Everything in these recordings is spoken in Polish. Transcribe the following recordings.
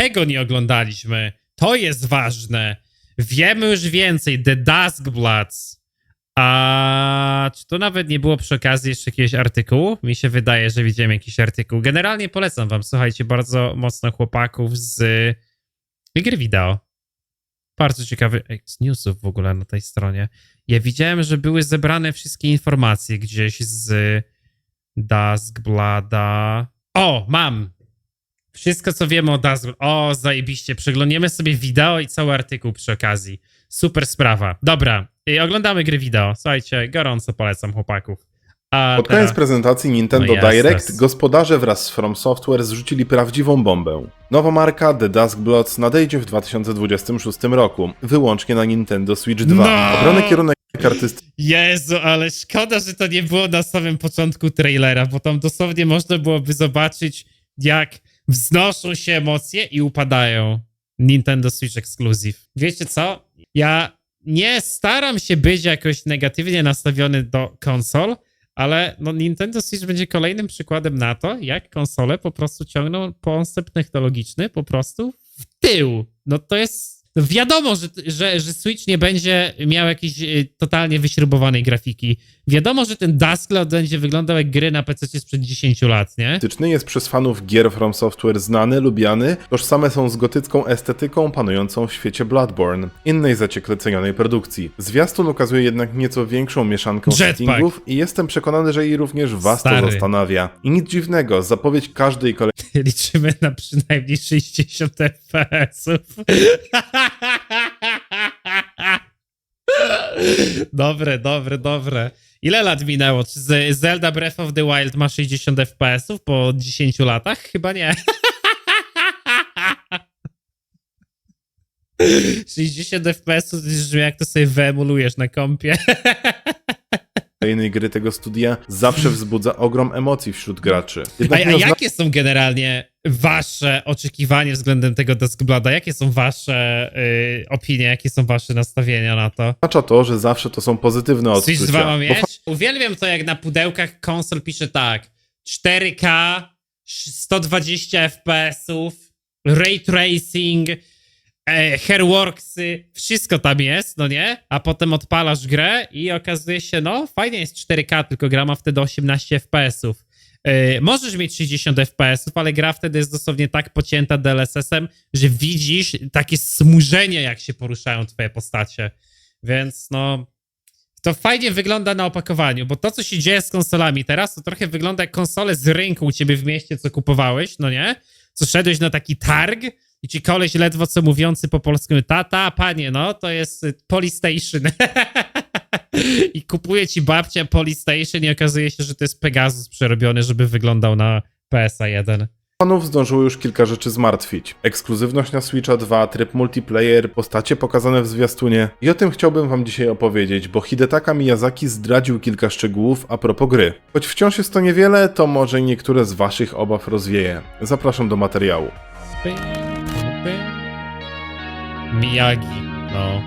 tego nie oglądaliśmy. To jest ważne. Wiemy już więcej. The Dusk Bloods. A czy to nawet nie było przy okazji jeszcze jakiegoś artykułu? Mi się wydaje, że widziałem jakiś artykuł. Generalnie polecam wam, słuchajcie, bardzo mocno chłopaków z gry wideo. Bardzo ciekawy z newsów w ogóle na tej stronie. Ja widziałem, że były zebrane wszystkie informacje gdzieś z Duskblada. O, mam! Wszystko, co wiemy o Duskblad. O, zajebiście. Przeglądniemy sobie wideo i cały artykuł przy okazji. Super sprawa. Dobra, i oglądamy gry wideo. Słuchajcie, gorąco polecam chłopaków. A Pod koniec prezentacji Nintendo No. Direct gospodarze wraz z From Software zrzucili prawdziwą bombę. Nowa marka The Dusk Bloods nadejdzie w 2026 roku, wyłącznie na Nintendo Switch 2. No! Obrany kierunek artystyczny Jezu, ale szkoda, że to nie było na samym początku trailera, bo tam dosłownie można byłoby zobaczyć, jak wznoszą się emocje i upadają. Nintendo Switch Exclusive. Wiecie co? Ja nie staram się być jakoś negatywnie nastawiony do konsol, ale no Nintendo Switch będzie kolejnym przykładem na to, jak konsole po prostu ciągną postęp technologiczny po prostu w tył. No to jest. No wiadomo, że, że, że Switch nie będzie miał jakiejś y, totalnie wyśrubowanej grafiki. Wiadomo, że ten Duskblade będzie wyglądał jak gry na PC sprzed 10 lat, nie? jest przez fanów gier From Software znany, lubiany, tożsame są z gotycką estetyką panującą w świecie Bloodborne, innej zaciekle cenionej produkcji. Zwiastun ukazuje jednak nieco większą mieszankę Jetpack. settingów i jestem przekonany, że i również was Stary. to zastanawia. I nic dziwnego, zapowiedź każdej kolejnej Liczymy na przynajmniej 60 FPS-ów. Dobre, dobre, dobre. Ile lat minęło? Czy Z- Zelda Breath of the Wild ma 60 FPS-ów po 10 latach? Chyba nie. 60 FPS-ów jak to sobie wyemulujesz na kompie. kolejnej gry tego studia zawsze wzbudza ogrom emocji wśród graczy. A, Jednak a jakie są generalnie wasze oczekiwania względem tego Duskblada? Jakie są wasze y, opinie? Jakie są wasze nastawienia na to? oznacza to, że zawsze to są pozytywne Switch odczucia. 2 ma bo mieć? Uwielbiam to, jak na pudełkach konsol pisze tak 4K, 120 FPS-ów, Ray Tracing, e, Hairworksy, wszystko tam jest, no nie? A potem odpalasz grę i okazuje się, no fajnie jest 4K, tylko gra ma wtedy 18 FPS-ów. E, możesz mieć 60 FPS-ów, ale gra wtedy jest dosłownie tak pocięta DLSS-em, że widzisz takie smużenie, jak się poruszają twoje postacie. Więc no, to fajnie wygląda na opakowaniu, bo to, co się dzieje z konsolami teraz, to trochę wygląda jak konsole z rynku u ciebie w mieście, co kupowałeś, no nie? Co szedłeś na taki targ i ci koleś ledwo co mówiący po polsku, tata, panie, no, to jest Polystation. I kupuje ci babcia Polystation i okazuje się, że to jest Pegasus przerobiony, żeby wyglądał na PSA 1. Fanów zdążyło już kilka rzeczy zmartwić. Ekskluzywność na Switcha 2, tryb multiplayer, postacie pokazane w zwiastunie. I o tym chciałbym wam dzisiaj opowiedzieć, bo Hidetaka Miyazaki zdradził kilka szczegółów a propos gry. Choć wciąż jest to niewiele, to może niektóre z waszych obaw rozwieje. Zapraszam do materiału. Miyagi, no.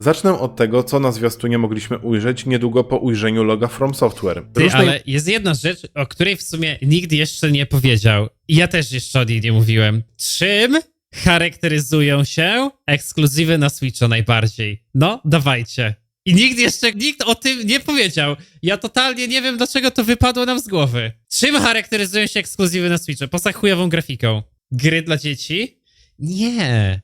Zacznę od tego, co na zwiastunie mogliśmy ujrzeć niedługo po ujrzeniu loga From Software. Ty, Różne ale jest jedna rzecz, o której w sumie nikt jeszcze nie powiedział. I ja też jeszcze o niej nie mówiłem. Czym charakteryzują się ekskluzywy na Switcha najbardziej? No, dawajcie. I nikt jeszcze, nikt o tym nie powiedział. Ja totalnie nie wiem, dlaczego to wypadło nam z głowy. Czym charakteryzują się ekskluzywy na Switcha? Poza chujową grafiką. Gry dla dzieci? Nie.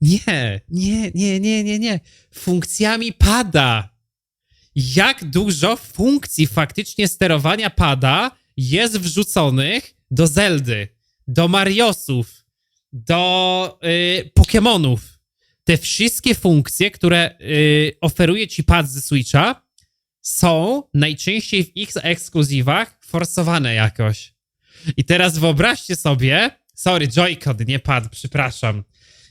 Nie, nie, nie, nie, nie, nie. Funkcjami pada jak dużo funkcji faktycznie sterowania pada jest wrzuconych do Zeldy, do Mariosów, do y, Pokémonów. Te wszystkie funkcje, które y, oferuje ci pad ze Switcha, są najczęściej w ich ekskluzywach forsowane jakoś. I teraz wyobraźcie sobie, sorry, Joy-Con, nie pad, przepraszam.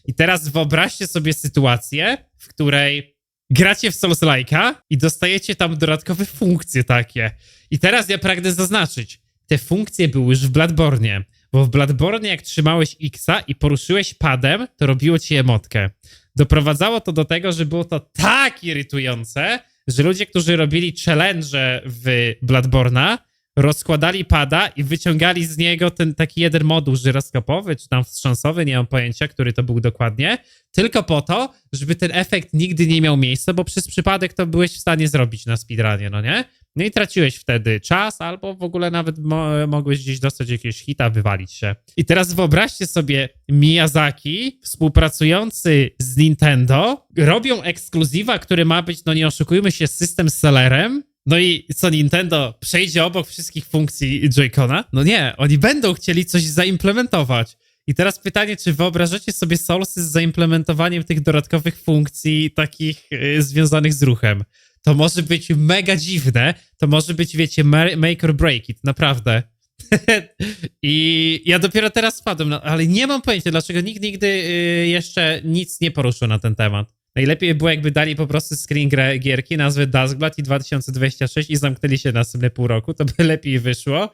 I teraz wyobraźcie sobie sytuację, w której gracie w Souls Like'a i dostajecie tam dodatkowe funkcje takie. I teraz ja pragnę zaznaczyć, te funkcje były już w Bladbornie, bo w Bladbornie jak trzymałeś Xa i poruszyłeś padem, to robiło ci emotkę. Doprowadzało to do tego, że było to tak irytujące, że ludzie, którzy robili challenge w Bladborna, rozkładali pada i wyciągali z niego ten taki jeden moduł żyroskopowy, czy tam wstrząsowy, nie mam pojęcia, który to był dokładnie, tylko po to, żeby ten efekt nigdy nie miał miejsca, bo przez przypadek to byłeś w stanie zrobić na speedrunie, no nie? No i traciłeś wtedy czas, albo w ogóle nawet mo mogłeś gdzieś dostać jakiegoś hita, wywalić się. I teraz wyobraźcie sobie Miyazaki, współpracujący z Nintendo, robią ekskluzywa, który ma być, no nie oszukujmy się, system sellerem. No i co, Nintendo przejdzie obok wszystkich funkcji Joy-Cona? No nie, oni będą chcieli coś zaimplementować. I teraz pytanie, czy wyobrażacie sobie Soulsy z zaimplementowaniem tych dodatkowych funkcji takich y, związanych z ruchem? To może być mega dziwne, to może być, wiecie, ma- make or break it, naprawdę. I ja dopiero teraz spadłem, no, ale nie mam pojęcia, dlaczego nikt nigdy y, jeszcze nic nie poruszył na ten temat. Najlepiej by było, jakby dali po prostu screen gierki, nazwę Duskblad i 2026 i zamknęli się na następne pół roku, to by lepiej wyszło.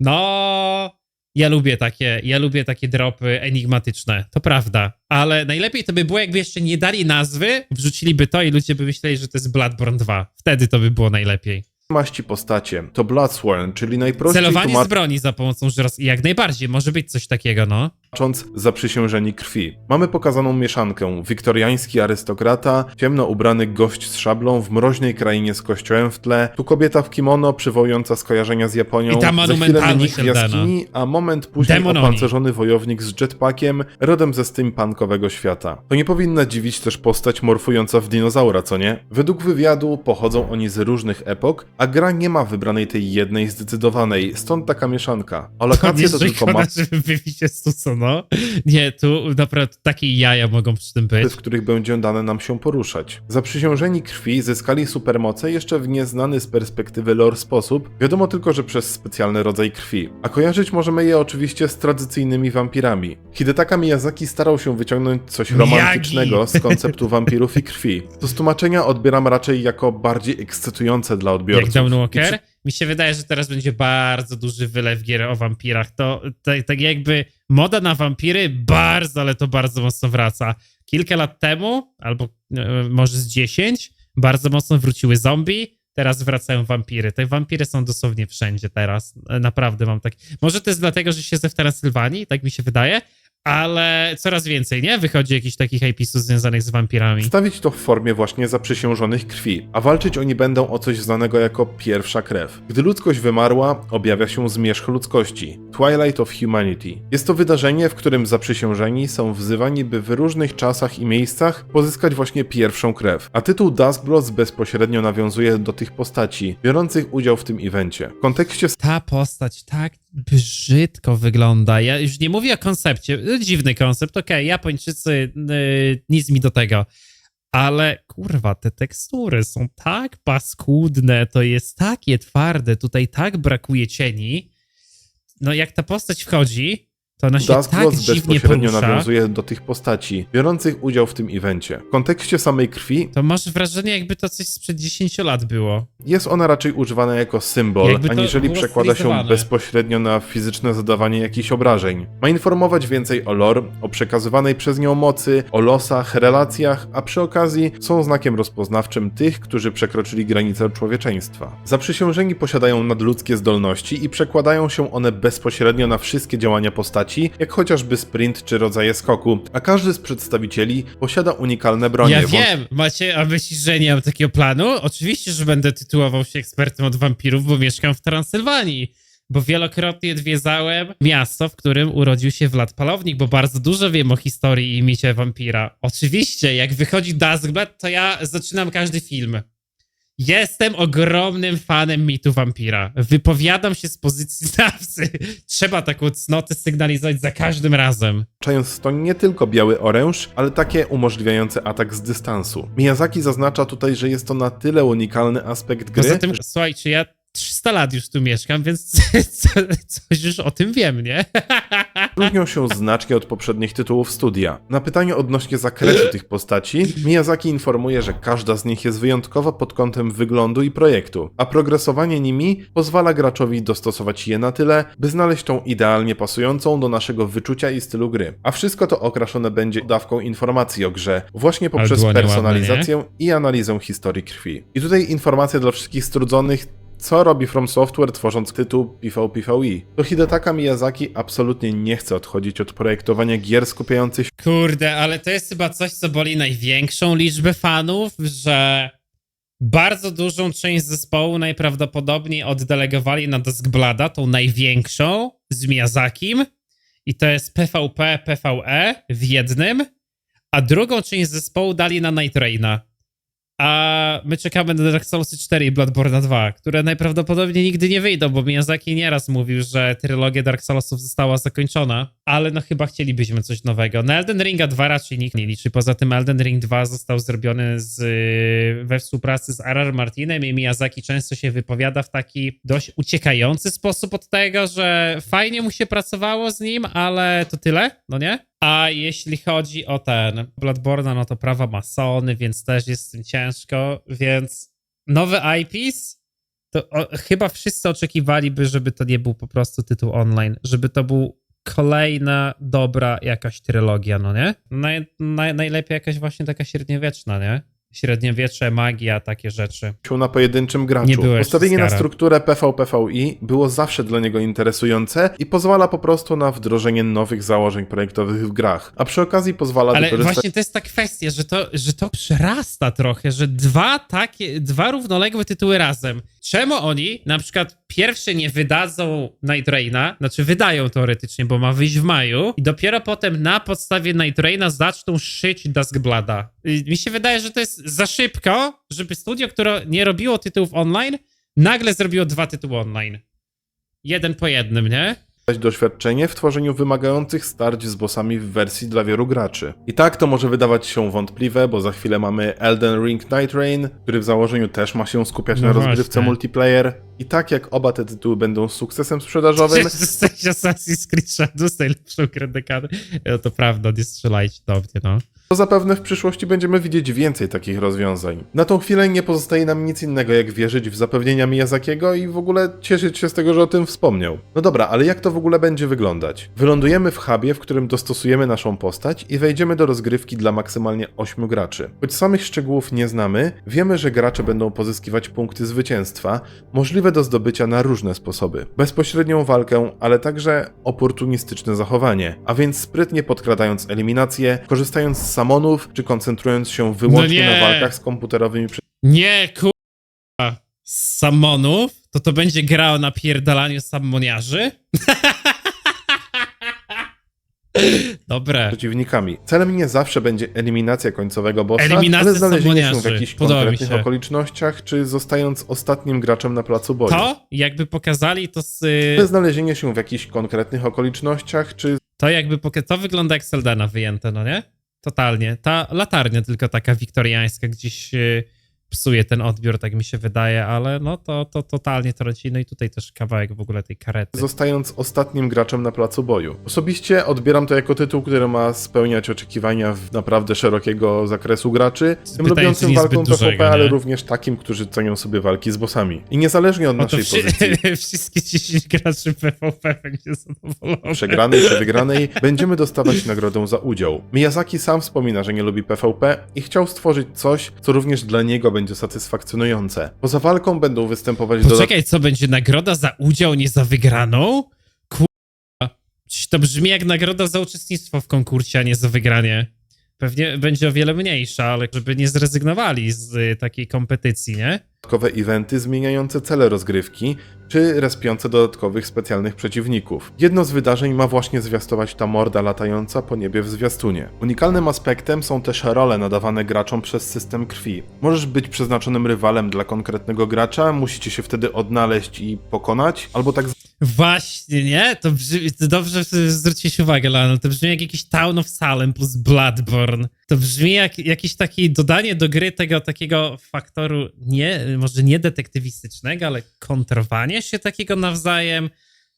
No, ja lubię takie, ja lubię takie dropy enigmatyczne, to prawda. Ale najlepiej to by było, jakby jeszcze nie dali nazwy, wrzuciliby to i ludzie by myśleli, że to jest Bloodborne 2. Wtedy to by było najlepiej. maści postacie. To Bloodsworn, czyli najprościej Celowanie z broni za pomocą żyros... Jak najbardziej, może być coś takiego, no. Tłumacząc zaprzysiężeni krwi. Mamy pokazaną mieszankę. Wiktoriański arystokrata, ciemno ubrany gość z szablą w mroźnej krainie z kościołem w tle, tu kobieta w kimono przywołująca skojarzenia z Japonią, I ta za chwilę mnich w jaskini, a moment później Demon Oni. opancerzony wojownik z jetpackiem, rodem ze steampunkowego świata. To nie powinna dziwić też postać morfująca w dinozaura, co nie? Według wywiadu pochodzą oni z różnych epok, a gra nie ma wybranej tej jednej zdecydowanej, stąd taka mieszanka. A lokacje to tylko mapy, żeby wybić no. Nie, tu naprawdę takie jaja mogą przy tym być. w których będzie dane nam się poruszać. Zaprzysiężeni krwi zyskali supermoce jeszcze w nieznany z perspektywy lore sposób, wiadomo tylko, że przez specjalny rodzaj krwi. A kojarzyć możemy je oczywiście z tradycyjnymi wampirami. Hidetaka Miyazaki starał się wyciągnąć coś romantycznego z konceptu wampirów i krwi. To z tłumaczenia odbieram raczej jako bardziej ekscytujące dla Jak odbiorców. Dawn I Walker? Mi się wydaje, że teraz będzie bardzo duży wylew gier o wampirach. To tak, tak jakby moda na wampiry bardzo, ale to bardzo mocno wraca. Kilka lat temu, albo e, może z 10, bardzo mocno wróciły zombie. Teraz wracają wampiry. Te wampiry są dosłownie wszędzie teraz. E, Naprawdę mam tak. Może to jest dlatego, że siedzę w Transylwanii, tak mi się wydaje, ale coraz więcej, nie? Wychodzi jakichś takich episów związanych z wampirami. Stawić to w formie właśnie zaprzysiężonych krwi, a walczyć oni będą o coś znanego jako pierwsza krew. Gdy ludzkość wymarła, objawia się zmierzch ludzkości Twilight of Humanity. Jest to wydarzenie, w którym zaprzysiężeni są wzywani, by w różnych czasach i miejscach pozyskać właśnie pierwszą krew. A tytuł Duskblood bezpośrednio nawiązuje do tych postaci, biorących udział w tym evencie. W kontekście ta postać tak brzydko wygląda. Ja już nie mówię o koncepcie. Dziwny koncept, okej, Japończycy, yy, nic mi do tego. Ale kurwa, te tekstury są tak paskudne, to jest takie twarde, tutaj tak brakuje cieni. No jak ta postać wchodzi, to ona się tak dziwnie bezpośrednio porusza. nawiązuje do tych postaci, biorących udział w tym evencie. W kontekście samej krwi To masz wrażenie, jakby to coś sprzed 10 lat było. Jest ona raczej używana jako symbol, Jakby to aniżeli było przekłada się stylizowane. bezpośrednio na fizyczne zadawanie jakichś obrażeń. Ma informować więcej o lore, o przekazywanej przez nią mocy, o losach, relacjach, a przy okazji są znakiem rozpoznawczym tych, którzy przekroczyli granicę człowieczeństwa. Zaprzysiężeni posiadają nadludzkie zdolności i przekładają się one bezpośrednio na wszystkie działania postaci, jak chociażby sprint czy rodzaje skoku, a każdy z przedstawicieli posiada unikalne bronie. Ja wiem, macie, a myślisz, że nie mam takiego planu? Oczywiście, że będę tytułował się ekspertem od wampirów, bo mieszkam w Transylwanii. Bo wielokrotnie odwiedzałem miasto, w którym urodził się Vlad Palownik, bo bardzo dużo wiem o historii i micie wampira. Oczywiście, jak wychodzi Duskblad, to ja zaczynam każdy film. Jestem ogromnym fanem mitu wampira. Wypowiadam się z pozycji znawcy. Trzeba taką cnotę sygnalizować za każdym razem. Włączając to nie tylko biały oręż, ale takie umożliwiające atak z dystansu. Miyazaki zaznacza tutaj, że jest to na tyle unikalny aspekt gry, Poza tym, słuchajcie, ja 300 lat już tu mieszkam, więc co, coś już o tym wiem, nie? różnią się znacznie od poprzednich tytułów studia. Na pytanie odnośnie zakresu tych postaci, Miyazaki informuje, że każda z nich jest wyjątkowa pod kątem wyglądu i projektu, a progresowanie nimi pozwala graczowi dostosować je na tyle, by znaleźć tą idealnie pasującą do naszego wyczucia i stylu gry. A wszystko to okraszone będzie dawką informacji o grze, właśnie poprzez dłonie ładne, personalizację i analizę historii krwi. I tutaj informacja dla wszystkich strudzonych, co robi From Software tworząc tytuł PvPvE. To Hidetaka Miyazaki absolutnie nie chce odchodzić od projektowania gier skupiających Kurde, ale to jest chyba coś, co boli największą liczbę fanów, że bardzo dużą część zespołu najprawdopodobniej oddelegowali na Duskblada, tą największą z Miyazakim i to jest PvP, PvE w jednym, a drugą część zespołu dali na Night Raina. A my czekamy na Dark Souls 4 i Bloodborne 2, które najprawdopodobniej nigdy nie wyjdą, bo Miyazaki nieraz mówił, że trylogia Dark Soulsów została zakończona, ale no chyba chcielibyśmy coś nowego. Na Elden Ringa 2 raczej nikt nie liczy, poza tym Elden Ring 2 został zrobiony z, we współpracy z R.R. Martinem i Miyazaki często się wypowiada w taki dość uciekający sposób od tego, że fajnie mu się pracowało z nim, ale to tyle, no nie? A jeśli chodzi o ten Bloodborne, no to prawa masony, więc też jest z tym ciężko, więc nowy IPs, to o, chyba wszyscy oczekiwaliby, żeby to nie był po prostu tytuł online, żeby to był kolejna dobra jakaś trylogia, no nie? Naj, naj, najlepiej jakaś właśnie taka średniowieczna, nie? Średniowiecze, magia, takie rzeczy. na pojedynczym graczu. Nie jeszcze Postawienie na strukturę PvPvI było zawsze dla niego interesujące i pozwala po prostu na wdrożenie nowych założeń projektowych w grach, a przy okazji pozwala Ale wykorzystać właśnie to jest ta kwestia, że to, że to przerasta trochę, że dwa takie, dwa równoległe tytuły razem. Czemu oni na przykład pierwsze nie wydadzą Night Raina, znaczy wydają teoretycznie, bo ma wyjść w maju i dopiero potem na podstawie Night Raina zaczną szyć Duskblada. Mi się wydaje, że to jest za szybko, żeby studio, które nie robiło tytułów online, nagle zrobiło dwa tytuły online. Jeden po jednym, nie? Doświadczenie w tworzeniu wymagających starć z bossami w wersji dla wielu graczy. I tak to może wydawać się wątpliwe, bo za chwilę mamy Elden Ring Night Rain, który w założeniu też ma się skupiać No na rozgrywce właśnie. multiplayer. I tak jak oba te tytuły będą sukcesem sprzedażowym, Jesteś Assassin's Creed Shadows najlepszą grę dekady. No to prawda, nie strzelajcie do mnie, no. To zapewne w przyszłości będziemy widzieć więcej takich rozwiązań. Na tą chwilę nie pozostaje nam nic innego, jak wierzyć w zapewnienia Miyazakiego i w ogóle cieszyć się z tego, że o tym wspomniał. No dobra, ale jak to w ogóle będzie wyglądać? Wylądujemy w hubie, w którym dostosujemy naszą postać i wejdziemy do rozgrywki dla maksymalnie 8 graczy. Choć samych szczegółów nie znamy, wiemy, że gracze będą pozyskiwać punkty zwycięstwa, możliwe do zdobycia na różne sposoby. Bezpośrednią walkę, ale także oportunistyczne zachowanie, a więc sprytnie podkradając eliminację, korzystając z samonów, czy koncentrując się wyłącznie No na walkach z komputerowymi Nie, kurwa. Samonów? To to będzie gra o napierdalaniu sammoniarzy? Dobre. przeciwnikami. Celem nie zawsze będzie eliminacja końcowego bossa, Eliminacja ale znalezienie się w jakichś Podoba konkretnych okolicznościach, czy zostając ostatnim graczem na placu boju. To, jakby pokazali to z... Ale znalezienie się w jakichś konkretnych okolicznościach, czy To jakby to wygląda jak Seldana wyjęte, no nie? Totalnie. Ta latarnia tylko taka wiktoriańska gdzieś y, psuje ten odbiór, tak mi się wydaje, ale no to, to totalnie traci. No i tutaj też kawałek w ogóle tej karety. zostając ostatnim graczem na placu boju. Osobiście odbieram to jako tytuł, który ma spełniać oczekiwania w naprawdę szerokiego zakresu graczy, tym lubiącym walką PvP, ale nie? również takim, którzy cenią sobie walki z bossami. I niezależnie od No to naszej wszy- pozycji wszystkie 10 graczy PvP będzie zadowolone. przegranej czy wygranej, będziemy dostawać nagrodę za udział. Miyazaki sam wspomina, że nie lubi PvP i chciał stworzyć coś, co również dla niego będzie satysfakcjonujące. Poza walką będą występować Poczekaj, co będzie nagroda za udział, nie za wygraną? Kurwa. To brzmi jak nagroda za uczestnictwo w konkursie, a nie za wygranie. Pewnie będzie o wiele mniejsza, ale żeby nie zrezygnowali z y, takiej kompetycji, nie? Dodatkowe eventy zmieniające cele rozgrywki, czy respiące dodatkowych specjalnych przeciwników. Jedno z wydarzeń ma właśnie zwiastować ta morda latająca po niebie w zwiastunie. Unikalnym aspektem są też role nadawane graczom przez system krwi. Możesz być przeznaczonym rywalem dla konkretnego gracza, musicie się wtedy odnaleźć i pokonać, albo tak Właśnie, nie? To, brzmi, to dobrze że zwróciłeś uwagę, Lano. To brzmi jak jakiś Town of Salem plus Bloodborne. To brzmi jak jakieś takie dodanie do gry tego takiego faktoru, nie, może nie detektywistycznego, ale kontrowania się takiego nawzajem.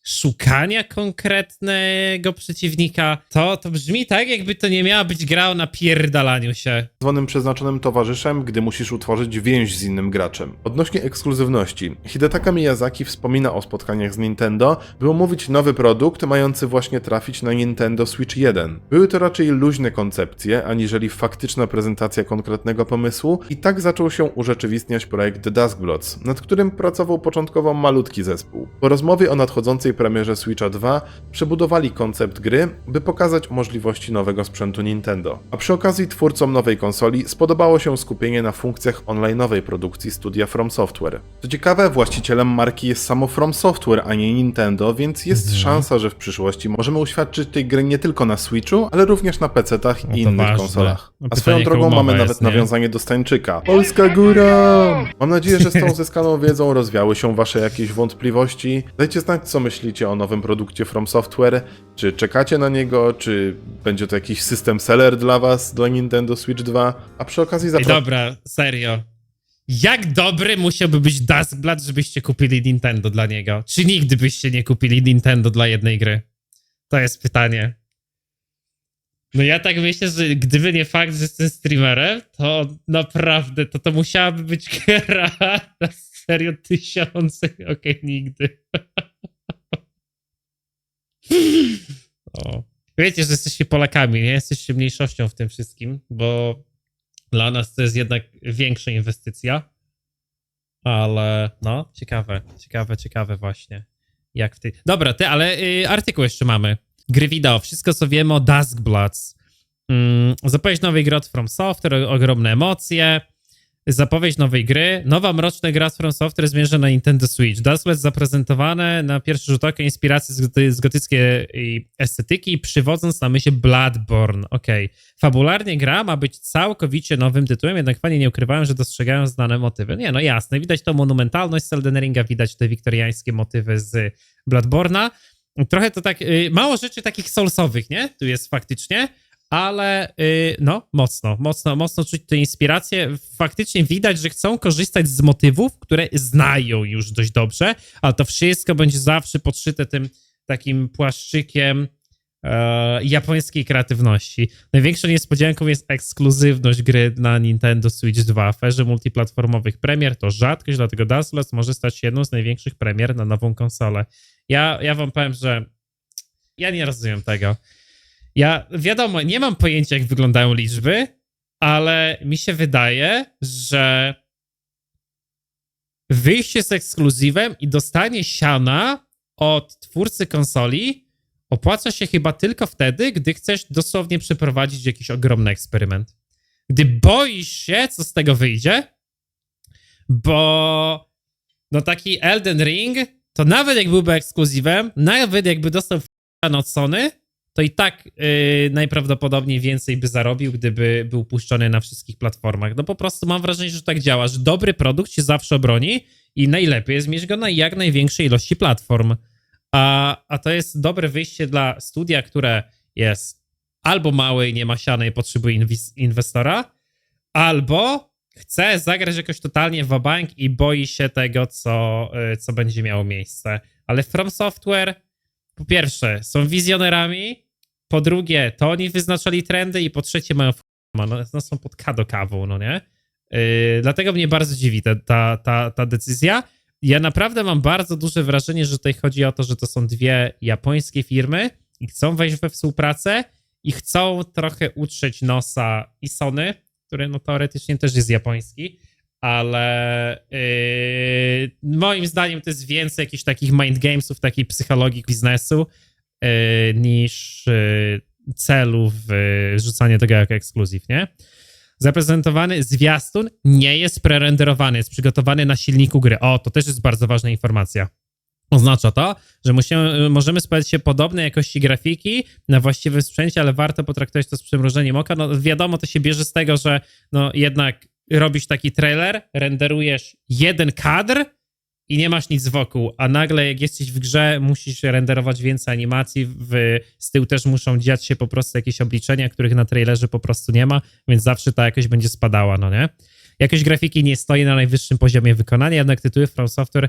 Szukania konkretnego przeciwnika, to, to brzmi tak, jakby to nie miała być gra o napierdalaniu się. zwanym przeznaczonym towarzyszem, gdy musisz utworzyć więź z innym graczem. Odnośnie ekskluzywności, Hidetaka Miyazaki wspomina o spotkaniach z Nintendo, by omówić nowy produkt mający właśnie trafić na Nintendo Switch 1. Były to raczej luźne koncepcje, aniżeli faktyczna prezentacja konkretnego pomysłu i tak zaczął się urzeczywistniać projekt The Dusk Bloods, nad którym pracował początkowo malutki zespół. Po rozmowie o nadchodzącej premierze Switcha 2 przebudowali koncept gry, by pokazać możliwości nowego sprzętu Nintendo. A przy okazji twórcom nowej konsoli spodobało się skupienie na funkcjach online'owej produkcji studia From Software. Co ciekawe, właścicielem marki jest samo From Software, a nie Nintendo, więc jest Mhm. szansa, że w przyszłości możemy uświadczyć tej gry nie tylko na Switchu, ale również na PC-tach No i innych ważne. konsolach. No A swoją drogą mamy nawet jest, nawiązanie do Stańczyka. Polska góra! Mam nadzieję, że z tą uzyskaną wiedzą rozwiały się wasze jakieś wątpliwości. Dajcie znać, co myślicie o nowym produkcie From Software. Czy czekacie na niego, czy będzie to jakiś system seller dla was do Nintendo Switch 2? A przy okazji zapraszam. dobra, serio. Jak dobry musiałby być Duskblad, żebyście kupili Nintendo dla niego? Czy nigdy byście nie kupili Nintendo dla jednej gry? To jest pytanie. No ja tak myślę, że gdyby nie fakt, że jestem streamerem, to naprawdę to to musiałaby być gra na serio tysiące. Okej, nigdy. o. Wiecie, że jesteście Polakami, nie? Jesteście mniejszością w tym wszystkim, bo dla nas to jest jednak większa inwestycja. Ale no, ciekawe, ciekawe, ciekawe właśnie. Jak w tej. Dobra, ty, ale y, artykuł jeszcze mamy. Gry wideo, wszystko co wiemy o Duskbloods. Mm, zapowiedź nowej gry od From Software, ogromne emocje. Zapowiedź nowej gry. Nowa mroczna gra z From Software zmierza na Nintendo Switch. Duskbloods zaprezentowane na pierwszy rzut oka inspiracji z, goty- z gotyckiej estetyki, przywodząc na myśl Bloodborne. Okej. Fabularnie gra ma być całkowicie nowym tytułem, jednak fani nie ukrywają, że dostrzegają znane motywy. Nie, no jasne, widać tą monumentalność Elden widać te wiktoriańskie motywy z Bloodborna. Trochę to tak, y, mało rzeczy takich soulsowych, nie? Tu jest faktycznie, ale y, no, mocno, mocno, mocno czuć tę inspirację. Faktycznie widać, że chcą korzystać z motywów, które znają już dość dobrze, ale to wszystko będzie zawsze podszyte tym takim płaszczykiem e, japońskiej kreatywności. Największą niespodzianką jest ekskluzywność gry na Nintendo Switch 2. W multiplatformowych premier to rzadkość, dlatego Dustless może stać się jedną z największych premier na nową konsolę. Ja, ja wam powiem, że ja nie rozumiem tego. Ja, wiadomo, nie mam pojęcia, jak wyglądają liczby, ale mi się wydaje, że wyjście z ekskluzywem i dostanie siana od twórcy konsoli opłaca się chyba tylko wtedy, gdy chcesz dosłownie przeprowadzić jakiś ogromny eksperyment. Gdy boisz się, co z tego wyjdzie, bo no taki Elden Ring, to nawet jak byłby ekskluzywem, nawet jakby dostał od Sony, to i tak yy, najprawdopodobniej więcej by zarobił, gdyby był puszczony na wszystkich platformach. No po prostu mam wrażenie, że tak działa, że dobry produkt się zawsze obroni i najlepiej jest mieć go na jak największej ilości platform. A, a to jest dobre wyjście dla studia, które jest albo małe i nie ma sianej, potrzebuje inwis- inwestora, albo chce zagrać jakoś totalnie w bank i boi się tego, co, y, co będzie miało miejsce. Ale From Software, po pierwsze, są wizjonerami, po drugie, to oni wyznaczali trendy i po trzecie mają no, są pod K do kawą, no nie? Yy, dlatego mnie bardzo dziwi ta, ta, ta, ta decyzja. Ja naprawdę mam bardzo duże wrażenie, że tutaj chodzi o to, że to są dwie japońskie firmy i chcą wejść we współpracę i chcą trochę utrzeć nosa i Sony, który no teoretycznie też jest japoński, ale yy, moim zdaniem to jest więcej jakichś takich mind gamesów, takiej psychologii biznesu niż yy, celu w yy, rzucanie tego jako ekskluzyw, nie? Zaprezentowany zwiastun nie jest prerenderowany, jest przygotowany na silniku gry. O, to też jest bardzo ważna informacja. Oznacza to, że musimy, możemy spodziewać się podobnej jakości grafiki na właściwym sprzęcie, ale warto potraktować to z przymrużeniem oka. No wiadomo, to się bierze z tego, że no jednak robisz taki trailer, renderujesz jeden kadr i nie masz nic wokół, a nagle jak jesteś w grze, musisz renderować więcej animacji, w, z tyłu też muszą dziać się po prostu jakieś obliczenia, których na trailerze po prostu nie ma, więc zawsze ta jakość będzie spadała, no nie? Jakość grafiki nie stoi na najwyższym poziomie wykonania, jednak tytuły From Software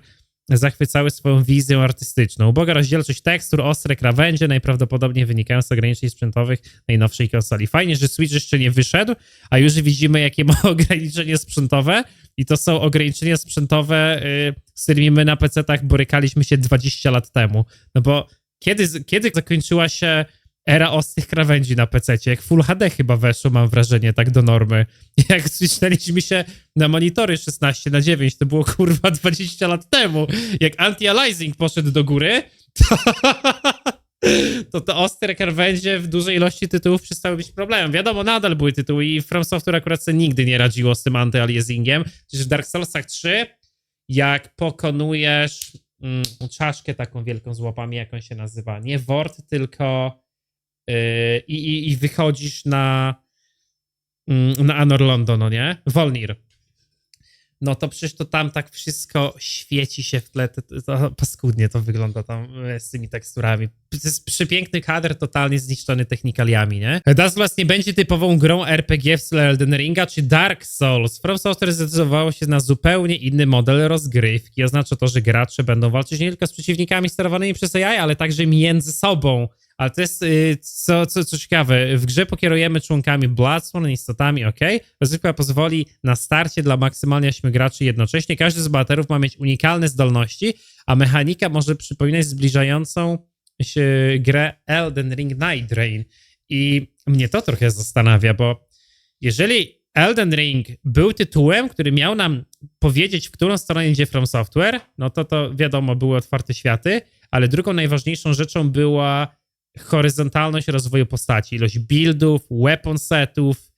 zachwycały swoją wizją artystyczną. Uboga rozdzielczość tekstur, ostre krawędzie, najprawdopodobniej wynikają z ograniczeń sprzętowych najnowszej konsoli. Fajnie, że Switch jeszcze nie wyszedł, a już widzimy, jakie ma ograniczenia sprzętowe i to są ograniczenia sprzętowe, y, z którymi my na PC-tach borykaliśmy się 20 lat temu. No bo kiedy, kiedy zakończyła się era ostrych krawędzi na PC, jak Full HD chyba weszło, mam wrażenie, tak do normy. Jak switchnęliśmy się na monitory 16 na 9, to było kurwa 20 lat temu. Jak anti-aliasing poszedł do góry, to, to te ostre krawędzie w dużej ilości tytułów przestały być problemem. Wiadomo, nadal były tytuły i From Software akurat sobie nigdy nie radziło z tym anti-aliasingiem. Przecież w Dark Soulsach 3, jak pokonujesz mm, czaszkę taką wielką z łapami, jak on się nazywa, nie Wort, tylko i, i, i wychodzisz na mm, na Anor Londo, no nie? Wolnir. No to przecież to tam tak wszystko świeci się w tle, to, to, paskudnie to wygląda tam e, z tymi teksturami. To jest przepiękny kadr, totalnie zniszczony technikaliami, nie? Dust nie będzie typową grą RPG w stylu Elden Ringa czy Dark Souls. From Software zdecydowało się na zupełnie inny model rozgrywki. Oznacza to, że gracze będą walczyć nie tylko z przeciwnikami sterowanymi przez AI, ale także między sobą. Ale to jest, y, co, co, co ciekawe, w grze pokierujemy członkami Bloodsworn, istotami, ok? Rozrywka pozwoli na starcie dla maksymalnie 8 graczy jednocześnie. Każdy z bohaterów ma mieć unikalne zdolności, a mechanika może przypominać zbliżającą się grę Elden Ring Night Drain. I mnie to trochę zastanawia, bo jeżeli Elden Ring był tytułem, który miał nam powiedzieć, w którą stronę idzie From Software, no to to wiadomo, były otwarte światy, ale drugą najważniejszą rzeczą była horyzontalność rozwoju postaci, ilość buildów, weapon setów,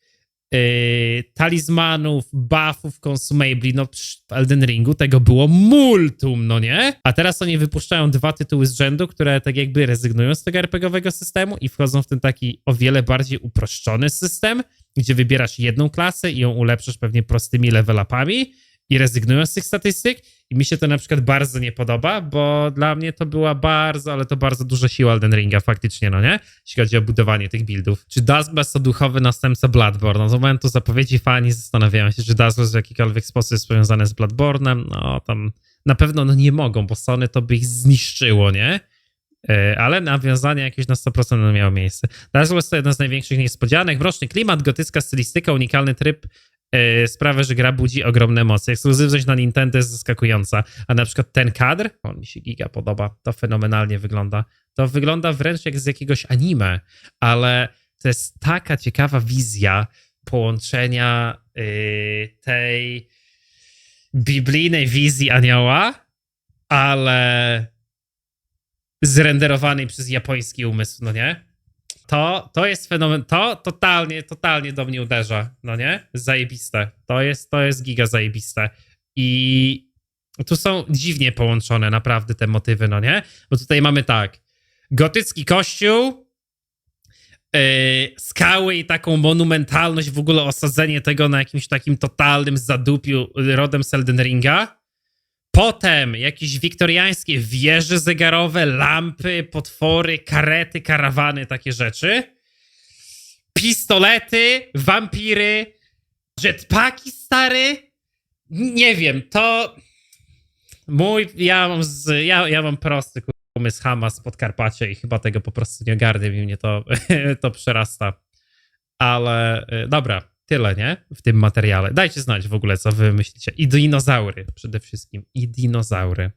yy, talizmanów, buffów, consumabli, no psz, w Elden Ringu tego było multum, no nie? A teraz oni wypuszczają dwa tytuły z rzędu, które tak jakby rezygnują z tego RPGowego systemu i wchodzą w ten taki o wiele bardziej uproszczony system, gdzie wybierasz jedną klasę i ją ulepszasz pewnie prostymi level upami i rezygnują z tych statystyk i mi się to na przykład bardzo nie podoba, bo dla mnie to była bardzo, ale to bardzo duża siła Elden Ringa faktycznie, no nie? Jeśli chodzi o budowanie tych buildów. Czy Dustblast to duchowy następca Bloodborne? No z momentu zapowiedzi fani zastanawiają się, czy Dustblast w jakikolwiek sposób jest powiązany z Bloodborne'em. No tam na pewno no, nie mogą, bo Sony to by ich zniszczyło, nie? E, ale nawiązanie jakieś na 100% no miało miejsce. Dustblast to jedna z największych niespodzianek. Mroczny klimat, gotycka stylistyka, unikalny tryb sprawia, że gra budzi ogromne emocje. Ekskluzywność na Nintendo jest zaskakująca. A na przykład ten kadr, on mi się giga podoba, to fenomenalnie wygląda. To wygląda wręcz jak z jakiegoś anime, ale to jest taka ciekawa wizja połączenia yy, tej biblijnej wizji anioła, ale zrenderowanej przez japoński umysł, no nie? To, to jest fenomen, to totalnie, totalnie do mnie uderza, no nie? Zajebiste. To jest, to jest giga zajebiste. I tu są dziwnie połączone naprawdę te motywy, no nie? Bo tutaj mamy tak, gotycki kościół, yy, skały i taką monumentalność, w ogóle osadzenie tego na jakimś takim totalnym zadupiu rodem z Elden Ringa. Potem jakieś wiktoriańskie wieże zegarowe, lampy, potwory, karety, karawany, takie rzeczy. Pistolety, wampiry, jetpacki stary. Nie wiem, to mój, ja mam, z, ja, ja mam prosty kur- umysł Hama z Podkarpacia i chyba tego po prostu nie ogarnę i mnie to, to przerasta. Ale y, dobra, tyle, nie? W tym materiale. Dajcie znać w ogóle, co wy myślicie. I dinozaury przede wszystkim. I dinozaury.